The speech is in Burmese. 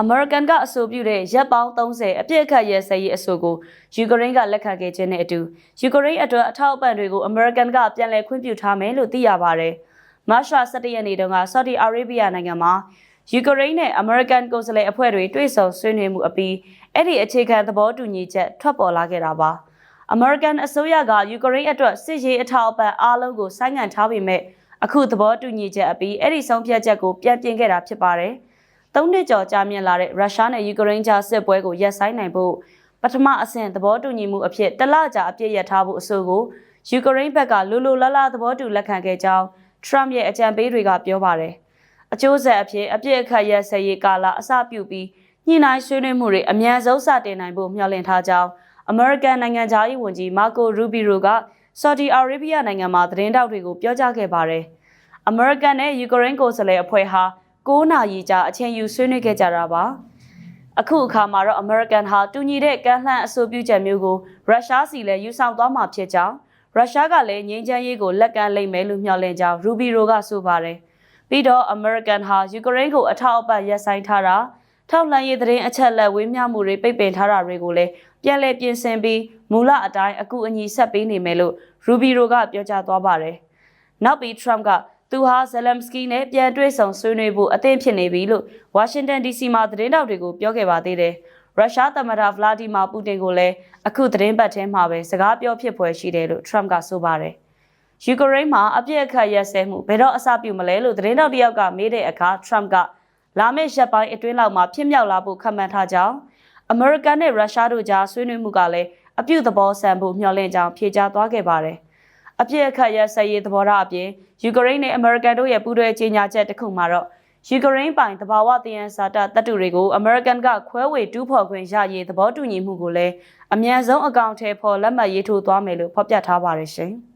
အမေရိကန်ကအဆိုပြုတဲ့ရက်ပေါင်း30အပြည့်အခတ်ရဲစဲရေးအဆိုကိုယူကရိန်းကလက်ခံခဲ့ခြင်းနဲ့အတူယူကရိန်းအတွက်အထောက်အပံ့တွေကိုအမေရိကန်ကပြန်လည်ခွင့်ပြုထားမယ်လို့သိရပါတယ်။မတ်လ17ရက်နေ့တုန်းကဆော်ဒီအာရေဗျနိုင်ငံမှာယူကရိန်းနဲ့အမေရိကန်ကိုယ်စားလှယ်အဖွဲ့တွေတွေ့ဆုံဆွေးနွေးမှုအပြီးအဲ့ဒီအခြေခံသဘောတူညီချက်ထွက်ပေါ်လာခဲ့တာပါ။အမေရိကန်အစိုးရကယူကရိန်းအတွက်စစ်ရေးအထောက်အပံ့အားလုံးကိုဆိုင်းငံ့ထားပေမဲ့အခုသဘောတူညီချက်အပြီးအဲ့ဒီဆုံးဖြတ်ချက်ကိုပြန်ပြင်ခဲ့တာဖြစ်ပါတယ်။ သုံးနှစ်ကျော်ကြာမြင့်လာတဲ့ရုရှားနဲ့ယူကရိန်းကြားစစ်ပွဲကိုရပ်ဆိုင်းနိုင်ဖို့ပထမအဆင့်သဘောတူညီမှုအဖြစ်တလကြာအပြည့်ရထားဖို့အဆိုကိုယူကရိန်းဘက်ကလိုလိုလားလားသဘောတူလက်ခံခဲ့ကြောင်းထရမ့်ရဲ့အကြံပေးတွေကပြောပါတယ်။အကျိုးဆက်အဖြစ်အပြည့်အခတ်ရက်စဲရေးကာလအစပြုပြီးညှိနှိုင်းဆွေးနွေးမှုတွေအမြန်ဆုံးစတင်နိုင်ဖို့မျှော်လင့်ထားကြောင်းအမေရိကန်နိုင်ငံသားရေးဝန်ကြီးမာကိုရူဘီရိုကဆော်ဒီအာရေဗျနိုင်ငံမှာသတင်းတောက်တွေကိုပြောကြားခဲ့ပါတယ်။အမေရိကန်နဲ့ယူကရိန်းကိုယ်စားလှယ်အဖွဲ့ဟာ 9နာရီကြာအချိန်ယူဆွေးနွေးခဲ့ကြတာပါ။အခုအခါမှာတော့အမေရိကန်ဟာတူညီတဲ့ကမ်းလှမ်းအဆိုပြုချက်မျိုးကိုရုရှားစီလည်းယူဆောင်သွားမှာဖြစ်ကြောင်းရုရှားကလည်းငြိမ်းချမ်းရေးကိုလက်ကမ်းလိမ့်မယ်လို့မျှော်လင့်ကြောင်းရူဘီရိုကဆိုပါတယ်။ပြီးတော့အမေရိကန်ဟာယူကရိန်းကိုအထောက်အပံ့ရပ်ဆိုင်းထားတာထောက်လှမ်းရေးသတင်းအချက်အလက်ဝေမျှမှုတွေပိတ်ပင်ထားတာတွေကိုလည်းပြန်လည်ပြင်ဆင်ပြီးမူလအတိုင်းအကူအညီဆက်ပေးနေမယ်လို့ရူဘီရိုကပြောကြားသွားပါတယ်။နောက်ပြီးထရမ့်က သူဟာဇလမ်စကီနဲ့ပြန်တွေ့ဆုံဆွေးနွေးဖို့အသင့်ဖြစ်နေပြီလို့ဝါရှင်တန် DC မှာသတင်းတောက်တွေကိုပြောခဲ့ပါသေးတယ်။ရုရှားသမ္မတဗလာဒီမာပူတင်ကိုလည်းအခုသတင်းပတ်ထဲမှာပဲစကားပြောဖြစ်ဖွယ်ရှိတယ်လို့ထရမ့်ကဆိုပါတယ်။ယူကရိန်းမှာအပြစ်အခတ်ရက်စဲမှုဘယ်တော့အစပြုမလဲလို့သတင်းတောက်တယောက်ကမေးတဲ့အခါထရမ့်ကလာမယ့်ရက်ပိုင်းအတွင်းလောက်မှာဖြစ်မြောက်လာဖို့ခန့်မှန်းထားကြောင်းအမေရိကန်နဲ့ရုရှားတို့ကြားဆွေးနွေးမှုကလည်းအပြုသဘောဆန်ဖို့မျှော်လင့်ကြောင်းဖြေကြားသွားခဲ့ပါတယ်။ အပြစ်အခတ်ရက်စဲရေးသဘောထားအပြင်ယူကရိန်းနဲ့အမေရိကန်တို့ရဲ့ပူးတွဲကြေညာချက်တစ်ခုမှာတော့ယူကရိန်းပိုင်တဘာဝတယံဇာတတပ်တူတွေကိုအမေရိကန်ကခွဲဝေတူးဖော်ခွင့်ရရေးသဘောတူညီမှုကိုလည်းအမြန်ဆုံးအကောင့်ထဲပေါ်လက်မှတ်ရေးထိုးသွားမယ်လို့ဖော်ပြထားပါတယ်ရှင်။